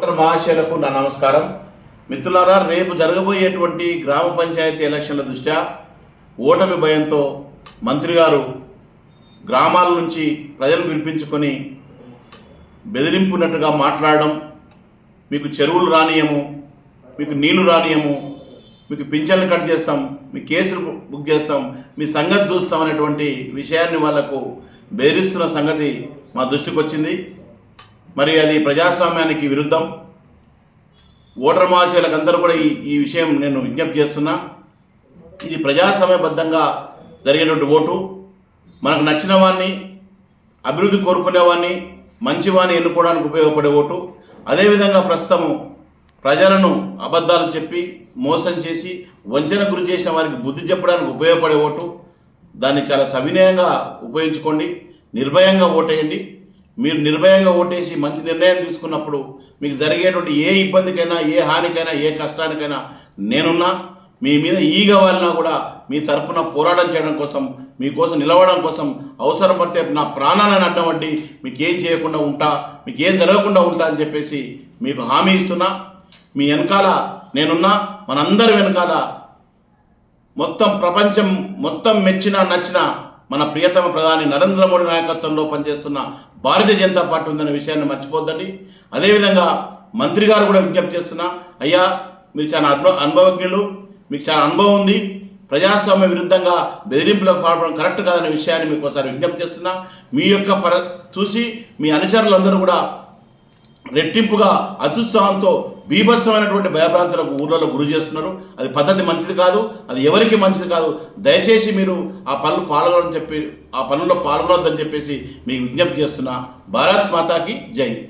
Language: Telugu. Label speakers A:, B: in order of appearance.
A: ఓటర్ మహాశయులకు నా నమస్కారం. మిత్రులారా రేపు జరగబోయేటువంటి గ్రామ పంచాయతీ ఎలక్షన్ల దృష్ట్యా ఓటమి భయంతో మంత్రి గారు గ్రామాల నుంచి ప్రజలు పిలిపించుకొని బెదిరింపున్నట్టుగా మాట్లాడడం మీకు చెరువులు రానియము మీకు నీళ్ళు రానియము మీకు పింఛన్లు కట్ చేస్తాం మీ కేసులు బుక్ చేస్తాం మీ సంగతి చూస్తాం అనేటువంటి విషయాన్ని వాళ్ళకు బెదిరిస్తున్న సంగతి మా దృష్టికి వచ్చింది మరి అది ప్రజాస్వామ్యానికి విరుద్ధం. ఓటర్ మహాశయులకు అందరూ కూడా ఈ ఈ విషయం నేను విజ్ఞప్తి చేస్తున్నా. ఇది ప్రజాస్వామ్యబద్ధంగా జరిగేటువంటి ఓటు. మనకు నచ్చిన వాడిని అభివృద్ధి కోరుకునేవాడిని మంచివాడిని ఎన్నుకోవడానికి ఉపయోగపడే ఓటు. అదేవిధంగా ప్రస్తుతము ప్రజలను అబద్ధాలు చెప్పి మోసం చేసి వంచన గురి చేసిన వారికి బుద్ధి చెప్పడానికి ఉపయోగపడే ఓటు. దాన్ని చాలా సవినయంగా ఉపయోగించుకోండి. నిర్భయంగా ఓటేయండి. మీరు నిర్భయంగా ఓటేసి మంచి నిర్ణయం తీసుకున్నప్పుడు మీకు జరిగేటువంటి ఏ ఇబ్బందికైనా ఏ హానికైనా ఏ కష్టానికైనా నేనున్నా మీ మీద ఈగ వాళ్ళనా కూడా మీ తరపున పోరాటం చేయడం కోసం మీకోసం నిలవడం కోసం అవసరం పడితే నా ప్రాణాలను అడ్డం వడ్డి మీకు ఏం చేయకుండా ఉంటా మీకు ఏం జరగకుండా ఉంటా అని చెప్పేసి మీకు హామీ ఇస్తున్నా. మీ వెనకాల నేనున్నా మనందరి వెనకాల మొత్తం ప్రపంచం మొత్తం మెచ్చిన నచ్చిన మన ప్రియతమ ప్రధాని నరేంద్ర మోడీ నాయకత్వంలో పనిచేస్తున్న భారతీయ జనతా పార్టీ ఉందనే విషయాన్ని మర్చిపోద్దండి. అదేవిధంగా మంత్రి గారు కూడా విజ్ఞప్తి చేస్తున్నా అయ్యా మీరు చాలా అనుభవ అనుభవజ్ఞులు మీకు చాలా అనుభవం ఉంది. ప్రజాస్వామ్య విరుద్ధంగా బెదిరింపులకు పాల్పడడం కరెక్ట్ కాదనే విషయాన్ని మీకు ఒకసారి విజ్ఞప్తి చేస్తున్నా. మీ యొక్క పర చూసి మీ అనుచరులందరూ కూడా రెట్టింపుగా అత్యుత్సాహంతో బీభత్సమైనటువంటి భయభ్రాంతులకు ఊర్లలో గురి చేస్తున్నారు. అది పద్ధతి మంచిది కాదు అది ఎవరికి మంచిది కాదు. దయచేసి మీరు ఆ పనులు పాల్గొనని చెప్పి ఆ పనుల్లో పాల్గొనొద్దని చెప్పేసి మీకు విజ్ఞప్తి చేస్తున్నా భారత్ మాతాకి జై.